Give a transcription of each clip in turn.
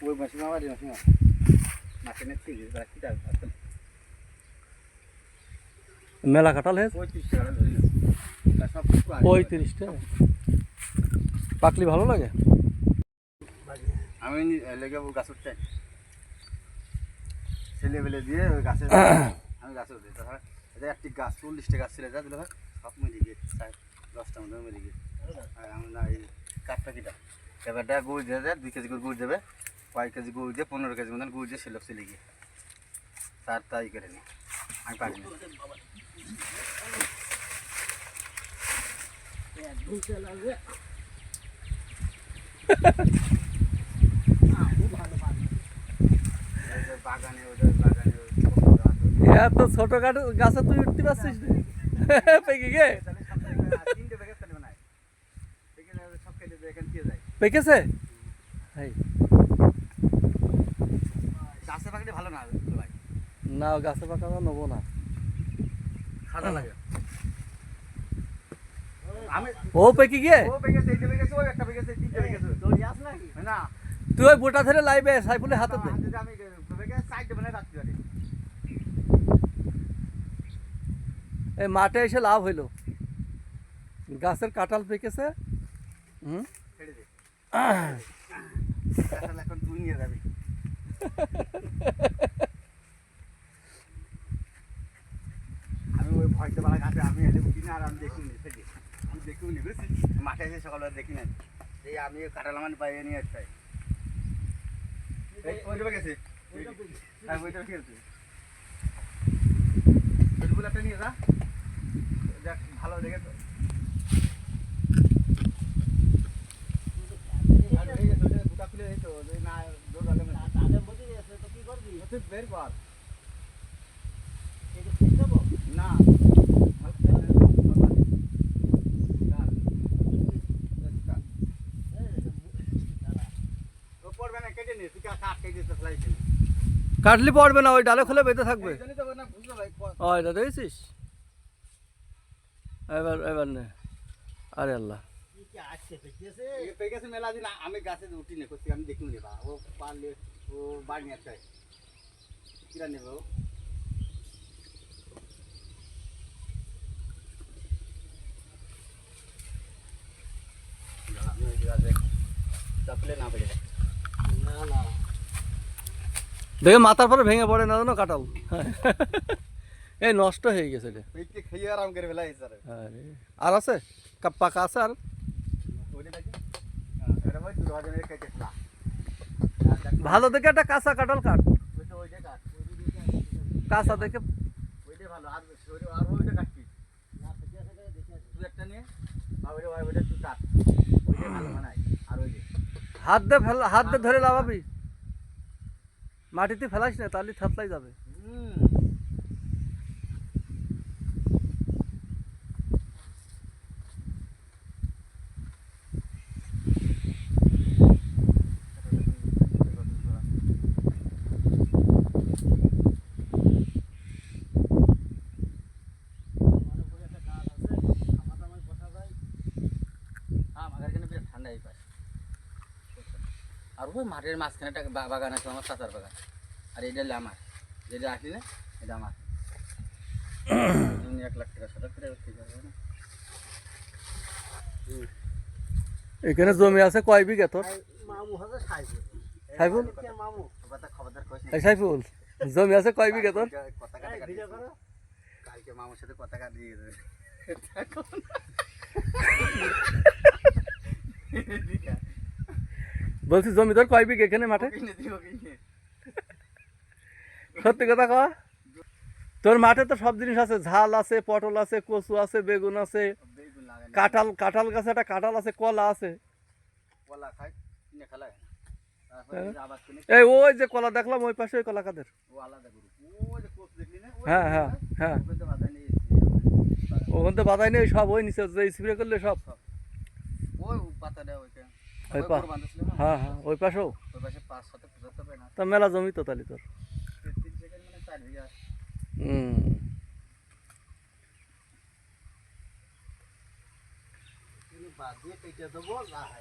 ওই মাসিমা বাড়ি মাসিমা মাসে নিচ্ছি রাখি মেলা কাঁঠাল হয়েছে? পঁয়ত্রিশ টাকা ধরি আগে। পঁয়ত্রিশটা? পাকলি ভালো লাগে? আমি লেগে গাছ উঠতে ছেলে বেলে দিয়ে ওই গাছে আমি গাছে উঠি তারপরে এটা একটি গাছ চল্লিশটা গাছ ছিল যা দিল ভাই সব মেরে গিয়ে চার দশটা মতো মেরে গিয়ে। আর আমি না এই কাঠটা কিটা। এবারটা গুড় দিয়ে দেয় দুই কেজি করে গুড় দেবে। কয়েক কেজি গুড় দিয়ে পনেরো কেজি মতন গুড় দিয়ে সেলোক চলে গিয়ে তার তাই করে নি আমি পারি না এই যে বাগানে ওদের বাগানে ওই ছোট গাছ, ওই এত ছোট গাছ গাছে তুই উঠতে পারছিস না। পেকে গে তাহলে সব জায়গায় তিনটে প্যাকেট তাহলে বানায় প্যাকেট সব খেলে দিয়ে এখান দিয়ে যায় পেকেছে এই গাছে পাকলে ভালো না ভাই না গাছে পাকা নেব না। খাটা লাগে। ও পেকে গিয়ে? তুই ওই বোটা ধরে লাইবে সাইফুলের হাতে এই মাঠে এসে লাভ হইল। গাছের কাঁঠাল পেকেছে হুম? এখন তুই নিয়ে যাবি। আমি ওই ভয়তে আমি এলে উঠি না আর আমি দেখিনি সেটি আমি দেখিনি বুঝছি মাঠে এসে সকালবেলা দেখি না এই আমি কাঁঠাল আমার বাইরে নিয়ে আসতে ওইটা গেছে। হ্যাঁ ওইটা খেলছে ওইগুলো একটা নিয়ে যা। দেখ ভালো দেখে তো। আর এই যে ওটা দুটা খুলে দিত না দৌড়ালে বের কর না ও পড়বে না কেটে নে তুই কাট কেটে তো ফেলাইছিস কাটলি পড়বে না ওই ডালে খুলে বেঁধে থাকবে। দেখেছিস? এবার এবার নে। আরে আল্লাহ। মেলা দিন আমি গাছে উঠি না করছি আমি দেখিনি বা ও পারলে ও বাড়ি নিয়ে আসছে কিরা নেবে ও চাপলে না পেরে না না দেখে মাথার পরে ভেঙে পড়ে না জানো কাঁঠাল? এই নষ্ট হয়ে গেছে এটা। খেয়ে আরাম করে ফেলাই আরে আর আছে? পাকা আছে আর? ভালো দেখে একটা কাঁচা কাঁঠাল কাট। ওইটা ওইটা কাট কাঁচা দেখে হাত দিয়ে ফেলা হাত দিয়ে ধরে লাভাবি মাটিতে ফেলাস না তাহলে থাতলাই যাবে হুম আমাদের এখানে বেশ ঠান্ডা এই পাশে আর ওই মাঠের মাঝখানে একটা বা- বাগান আছে আমার চাচার বাগান। আর এটা হলো আমার। যেটা আসলি না এটা আমার। এক লাখ টাকা সাথে করে ঠিক আছে না। এখানে জমি আছে কয় বিঘা তোর? সাইফুল। সাইফুল? মামু। কথা খবরদার কইস সাইফুল জমি আছে কয় বিঘা তোর? কথা কাটা কাটা কালকে মামুর সাথে কথা কাটা দিয়ে বলছি জমি তোর কয় বিঘা এখানে মাঠে? সত্যি কথা কওয়া? তোর মাঠে তো সব জিনিস আছে ঝাল আছে পটল আছে কচু আছে বেগুন আছে কাঁঠাল কাঁঠাল গাছে একটা কাঁঠাল আছে কলা আছে। তারপরে এই ওই যে কলা দেখলাম ওই পাশে ওই কলা কাদের? হ্যাঁ, হ্যাঁ, হ্যাঁ। ওখান এসেছি। বাধাই নেই সব ওই নিচে যে স্প্রে করলে সব। ওই পাতাটা ওইটা। ওই পা- হ্যাঁ হ্যাঁ ওই পাশেও। ওই পাশে পাঁচ সাথে পঁচাত্তর না তা মেলা জমি তো তাহলে তোর। মানে হুম।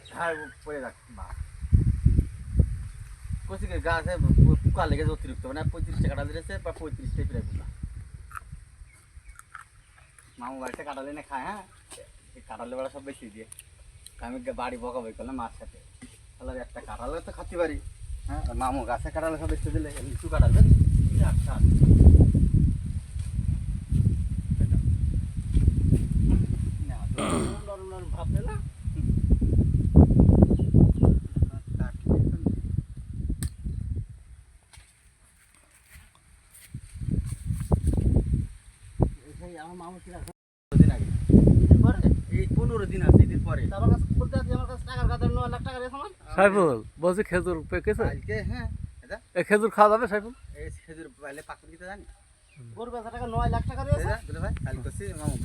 হ্যাঁ। গাছে পোকা লেগেছে অতিরিক্ত মানে পঁয়ত্রিশটা কাটা দিয়েছে বা পঁয়ত্রিশটাই প্রায় পোকা মামু বাড়িতে কাটালে না খায় হ্যাঁ? কাটালে বেড়া সব বেশি দিয়ে। আমি বাড়ি বকা বই করলাম মার সাথে। তাহলে একটা কাটালে তো খাতে পারি হ্যাঁ মামু গাছে কাটালে সব বেশি দিলে লিচু কাটালে আচ্ছা। ভাব সেই আমার মামু কিনা দিন আগে ঈদের পরে এই পনেরো দিন আছে ঈদের পরে। আমার কাছে বলতে আছে আমার কাছে টাকার নয় লাখ টাকা রেখে আমার সাইফুল বলছি খেজুর পেকেছে? আজকে হ্যাঁ এটা? এ খেজুর খাওয়া যাবে সাইফুল? এই খেজুর পাইলে পাকুন দিতে জানি। ওর কাছে টাকা নয় লাখ টাকা রয়েছে ভাই কাল করছি মামু।